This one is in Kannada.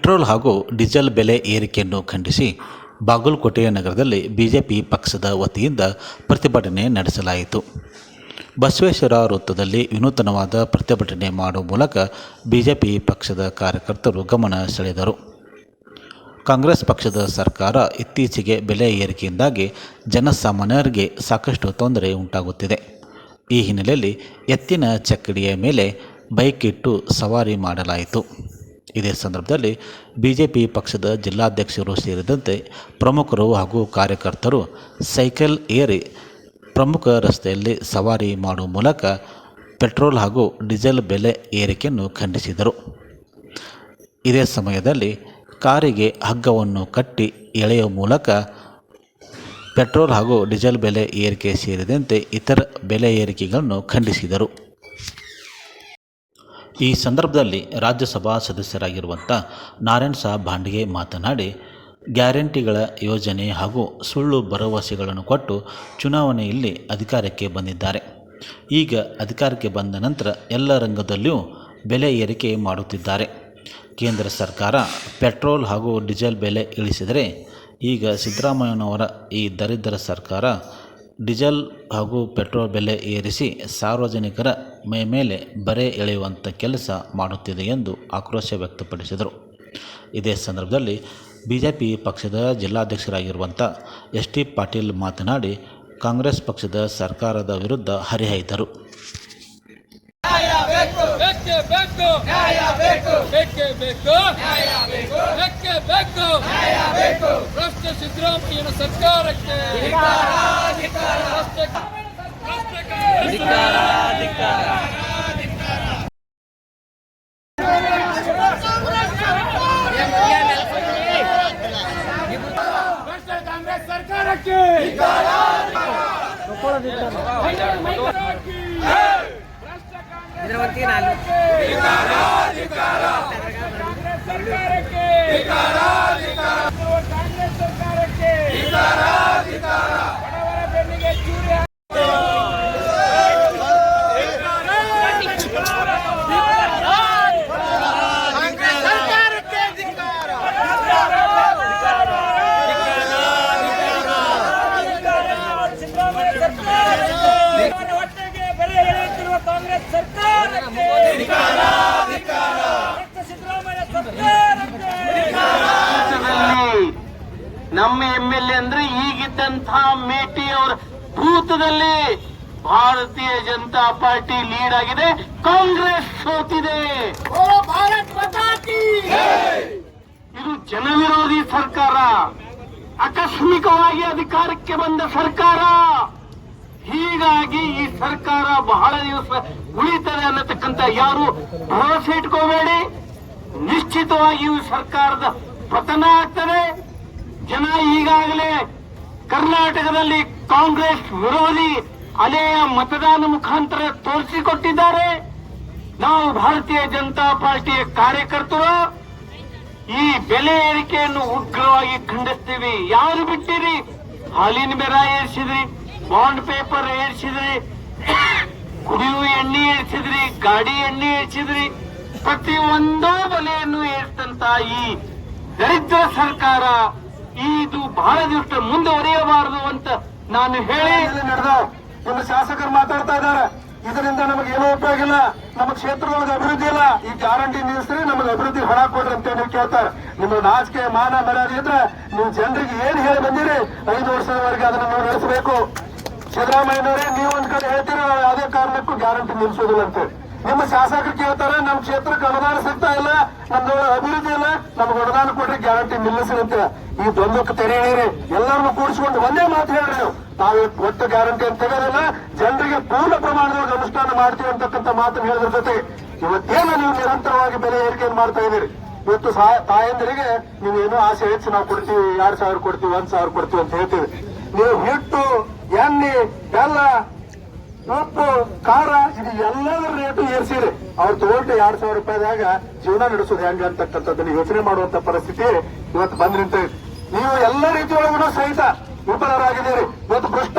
ಪೆಟ್ರೋಲ್ ಹಾಗೂ ಡೀಸೆಲ್ ಬೆಲೆ ಏರಿಕೆಯನ್ನು ಖಂಡಿಸಿ ಬಾಗಲಕೋಟೆಯ ನಗರದಲ್ಲಿ ಬಿಜೆಪಿ ಪಕ್ಷದ ವತಿಯಿಂದ ಪ್ರತಿಭಟನೆ ನಡೆಸಲಾಯಿತು. ಬಸವೇಶ್ವರ ವೃತ್ತದಲ್ಲಿ ವಿನೂತನವಾದ ಪ್ರತಿಭಟನೆ ಮಾಡುವ ಮೂಲಕ ಬಿಜೆಪಿ ಪಕ್ಷದ ಕಾರ್ಯಕರ್ತರು ಗಮನ ಸೆಳೆದರು. ಕಾಂಗ್ರೆಸ್ ಪಕ್ಷದ ಸರ್ಕಾರ ಇತ್ತೀಚೆಗೆ ಬೆಲೆ ಏರಿಕೆಯಿಂದಾಗಿ ಜನಸಾಮಾನ್ಯರಿಗೆ ಸಾಕಷ್ಟು ತೊಂದರೆ ಉಂಟಾಗುತ್ತಿದೆ. ಈ ಹಿನ್ನೆಲೆಯಲ್ಲಿ ಎತ್ತಿನ ಚಕ್ಕಡಿಯ ಮೇಲೆ ಬೈಕ್ ಇಟ್ಟು ಸವಾರಿ ಮಾಡಲಾಯಿತು. ಇದೇ ಸಂದರ್ಭದಲ್ಲಿ ಬಿಜೆಪಿ ಪಕ್ಷದ ಜಿಲ್ಲಾಧ್ಯಕ್ಷರು ಸೇರಿದಂತೆ ಪ್ರಮುಖರು ಹಾಗೂ ಕಾರ್ಯಕರ್ತರು ಸೈಕಲ್ ಏರಿ ಪ್ರಮುಖ ರಸ್ತೆಯಲ್ಲಿ ಸವಾರಿ ಮಾಡುವ ಮೂಲಕ ಪೆಟ್ರೋಲ್ ಹಾಗೂ ಡೀಸೆಲ್ ಬೆಲೆ ಏರಿಕೆಯನ್ನು ಖಂಡಿಸಿದರು. ಇದೇ ಸಮಯದಲ್ಲಿ ಕಾರಿಗೆ ಹಗ್ಗವನ್ನು ಕಟ್ಟಿ ಎಳೆಯುವ ಮೂಲಕ ಪೆಟ್ರೋಲ್ ಹಾಗೂ ಡೀಸೆಲ್ ಬೆಲೆ ಏರಿಕೆ ಸೇರಿದಂತೆ ಇತರ ಬೆಲೆ ಏರಿಕೆಗಳನ್ನು ಖಂಡಿಸಿದರು. ಈ ಸಂದರ್ಭದಲ್ಲಿ ರಾಜ್ಯಸಭಾ ಸದಸ್ಯರಾಗಿರುವಂಥ ನಾರಾಯಣ್ ಸಾಹ್ ಭಾಂಡಿಗೆ ಮಾತನಾಡಿ, ಗ್ಯಾರಂಟಿಗಳ ಯೋಜನೆ ಹಾಗೂ ಸುಳ್ಳು ಭರವಸೆಗಳನ್ನು ಕೊಟ್ಟು ಚುನಾವಣೆಯಲ್ಲಿ ಅಧಿಕಾರಕ್ಕೆ ಬಂದಿದ್ದಾರೆ. ಈಗ ಅಧಿಕಾರಕ್ಕೆ ಬಂದ ನಂತರ ಎಲ್ಲ ರಂಗದಲ್ಲಿಯೂ ಬೆಲೆ ಏರಿಕೆ ಮಾಡುತ್ತಿದ್ದಾರೆ. ಕೇಂದ್ರ ಸರ್ಕಾರ ಪೆಟ್ರೋಲ್ ಹಾಗೂ ಡೀಸೆಲ್ ಬೆಲೆ ಇಳಿಸಿದರೆ ಈಗ ಸಿದ್ದರಾಮಯ್ಯನವರ ಈ ದರಿದ್ರ ಸರ್ಕಾರ ಡೀಸೆಲ್ ಹಾಗೂ ಪೆಟ್ರೋಲ್ ಬೆಲೆ ಏರಿಸಿ ಸಾರ್ವಜನಿಕರ ಮೈ ಮೇಲೆ ಬರೆ ಎಳೆಯುವಂಥ ಕೆಲಸ ಮಾಡುತ್ತಿದೆ ಎಂದು ಆಕ್ರೋಶ ವ್ಯಕ್ತಪಡಿಸಿದರು ಇದೇ ಸಂದರ್ಭದಲ್ಲಿ ಬಿಜೆಪಿ ಪಕ್ಷದ ಜಿಲ್ಲಾಧ್ಯಕ್ಷರಾಗಿರುವಂಥ ಎಸ್ ಟಿ ಪಾಟೀಲ್ ಮಾತನಾಡಿ ಕಾಂಗ್ರೆಸ್ ಪಕ್ಷದ ಸರ್ಕಾರದ ವಿರುದ್ಧ ಹರಿಹಾಯ್ದರು ಸಿದ್ದರಾಮಯ್ಯನ ಸರ್ಕಾರಕ್ಕೆ ಸರ್ಕಾರಕ್ಕೆ ಕಾಂಗ್ರೆಸ್ ಸರ್ಕಾರಕ್ಕೆ ಹೊಟ್ಟೆಗೆ ಬೆಲೆ ಎಳೆಯುತ್ತಿರುವ ಕಾಂಗ್ರೆಸ್ ಸರ್ಕಾರಕ್ಕೆ ಭ್ರಷ್ಟ ಸಿದ್ದರಾಮಯ್ಯ ಸರ್ಕಾರಕ್ಕೆ ನಮ್ಮ ಎಂ ಎಲ್ ಎ ಅಂದ್ರೆ ಈಗಿದ್ದಂತಹ ಮೇಟಿ ಅವರ ಭೂತದಲ್ಲಿ ಭಾರತೀಯ ಜನತಾ ಪಾರ್ಟಿ ಲೀಡ್ ಆಗಿದೆ. ಕಾಂಗ್ರೆಸ್ ಸೋತಿದೆ. ಇದು ಜನವಿರೋಧಿ ಸರ್ಕಾರ. ಆಕಸ್ಮಿಕವಾಗಿ ಅಧಿಕಾರಕ್ಕೆ ಬಂದ ಸರ್ಕಾರ. ಹೀಗಾಗಿ ಈ ಸರ್ಕಾರ ಬಹಳ ದಿವಸ ಉಳಿತದೆ ಅನ್ನತಕ್ಕಂಥ ಯಾರು ಭರವಸೆ ಇಟ್ಕೋಬೇಡಿ. ನಿಶ್ಚಿತವಾಗಿ ಈ ಸರ್ಕಾರದ ಪತನ ಆಗ್ತದೆ. ಜನ ಈಗಾಗಲೇ ಕರ್ನಾಟಕದಲ್ಲಿ ಕಾಂಗ್ರೆಸ್ ವಿರೋಧಿ ಅಲೆಯ ಮತದಾನ ಮುಖಾಂತರ ತೋರಿಸಿಕೊಟ್ಟಿದ್ದಾರೆ. ನಾವು ಭಾರತೀಯ ಜನತಾ ಪಾರ್ಟಿಯ ಕಾರ್ಯಕರ್ತರು. ಈ ಬೆಲೆ ಏರಿಕೆಯನ್ನು ಉಗ್ರವಾಗಿ ಖಂಡಿಸ್ತೀವಿ. ಯಾರು ಬಿಟ್ಟಿರಿ? ಹಾಲಿನ ಬೆರ ಏರಿಸಿದ್ರಿ. ಬಾಂಡ್ ಪೇಪರ್ ಏರ್ಸಿದ್ರಿ, ಕುಡಿಯುವ ಎಣ್ಣೆ ಏರಿಸಿದ್ರಿ, ಗಾಡಿ ಎಣ್ಣೆ ಏರಿಸಿದ್ರಿ, ಪ್ರತಿ ಒಂದು ಬೆಲೆಯನ್ನು ಏರಿಸಿದಂತ ಈ ದರಿದ್ರ ಸರ್ಕಾರ ಇದು ಬಹಳ ದಿವಸ ಮುಂದುವರಿಯಬಾರದು ಅಂತ ನಾನು ಹೇಳಿ ನಡೆದ ನಿಮ್ಮ ಶಾಸಕರು ಮಾತಾಡ್ತಾ ಇದ್ದಾರೆ. ಇದರಿಂದ ನಮಗೆ ಏನೂ ಉಪಯೋಗ ಇಲ್ಲ. ನಮ್ಮ ಕ್ಷೇತ್ರದೊಳಗೆ ಅಭಿವೃದ್ಧಿ ಇಲ್ಲ. ಈ ಗ್ಯಾರಂಟಿ ನಿಲ್ಲಿಸ್ರಿ, ನಮಗೆ ಅಭಿವೃದ್ಧಿ ಹಣ ಕೊಡ್ರಿ ಅಂತ ಹೇಳಿ ಕೇಳ್ತಾರೆ. ನಿಮ್ಮ ನಾಚಿಕೆ ಮಾನ ಮರ್ಯಾದೆ ಇದ್ರೆ ನೀವು ಜನರಿಗೆ ಏನ್ ಹೇಳಿ ಬಂದಿರಿ? ಐದು ವರ್ಷದವರೆಗೆ ಅದನ್ನು ನಾವು ನಡೆಸಬೇಕು. ಸಿದ್ದರಾಮಯ್ಯನವರೇ, ನೀವು ಒಂದ್ ಕಡೆ ಹೇಳ್ತೀರಾ? ನಾವು ಯಾವುದೇ ಕಾರಣಕ್ಕೂ ಗ್ಯಾರಂಟಿ ನಿಲ್ಸೋದಿಲ್ಲ ಅಂತೇಳಿ ನಿಮ್ಮ ಶಾಸಕರು ಕೇಳ್ತಾರೆ, ನಮ್ಮ ಕ್ಷೇತ್ರಕ್ಕೆ ಅನುದಾನ ಸಿಗ್ತಾ ಇಲ್ಲ, ನಮ್ದು ಅಭಿವೃದ್ಧಿ ಇಲ್ಲ, ನಮ್ಗೆ ಅನುದಾನ ಕೊಡ್ರಿ ಗ್ಯಾರಂಟಿ ನಿಲ್ಲಿಸಿರುತ್ತೆ ಈ ದ್ವಂದ್ವಕ್ಕೆ ತೆರೆ ಹೇಳಿರಿ ಎಲ್ಲರನ್ನು ಕೂಡಿಸ್ಕೊಂಡು ಒಂದೇ ಮಾತು ಹೇಳ್ರಿ ನೀವು. ತಾವೇ ಒಟ್ಟು ಗ್ಯಾರಂಟಿ ಅಂತ ತೆಗೆಯೋದಿಲ್ಲ ಜನರಿಗೆ ಪೂರ್ಣ ಪ್ರಮಾಣದೊಳಗೆ ಅನುಷ್ಠಾನ ಮಾಡ್ತೀವಿ ಅಂತಕ್ಕಂಥ ಮಾತು ಹೇಳಿದ್ರ ಜೊತೆ ಇವತ್ತೇನು ನೀವು ನಿರಂತರವಾಗಿ ಬೆಲೆ ಏರಿಕೆಯನ್ನು ಮಾಡ್ತಾ ಇದ್ದೀರಿ. ಇವತ್ತು ತಾಯಂದಿರಿಗೆ ನೀವು ಏನೋ ಆಸೆ ಹೆಚ್ಚು ನಾವು ಕೊಡ್ತೀವಿ, ಎರಡ್ ಸಾವಿರ ಕೊಡ್ತೀವಿ, ಒಂದ್ ಸಾವಿರ ಕೊಡ್ತೀವಿ ಅಂತ ಹೇಳ್ತೀವಿ. ನೀವು ಹಿಟ್ಟು ಎಣ್ಣೆ ಬೆಲ್ಲ ಉಪ್ಪು ಖಾರ, ಇದು ಎಲ್ಲದರ ರೇಟು ಏರ್ಸಿರಿ ಅವ್ರು ತಗೊಂಡು ಎರಡ್ ಸಾವಿರ ರೂಪಾಯಿದಾಗ ಜೀವನ ನಡೆಸೋದು ಹೆಂಗ ಅಂತಕ್ಕಂಥದ್ದನ್ನ ಯೋಚನೆ ಮಾಡುವಂತ ಪರಿಸ್ಥಿತಿ ಇವತ್ತು ಬಂದ್ ನೀವು ಎಲ್ಲ ರೀತಿಯೊಳಗೂ ಸಹಿತ ವಿಫಲರಾಗಿದ್ದೀರಿ. ಇವತ್ತು ಭ್ರಷ್ಟ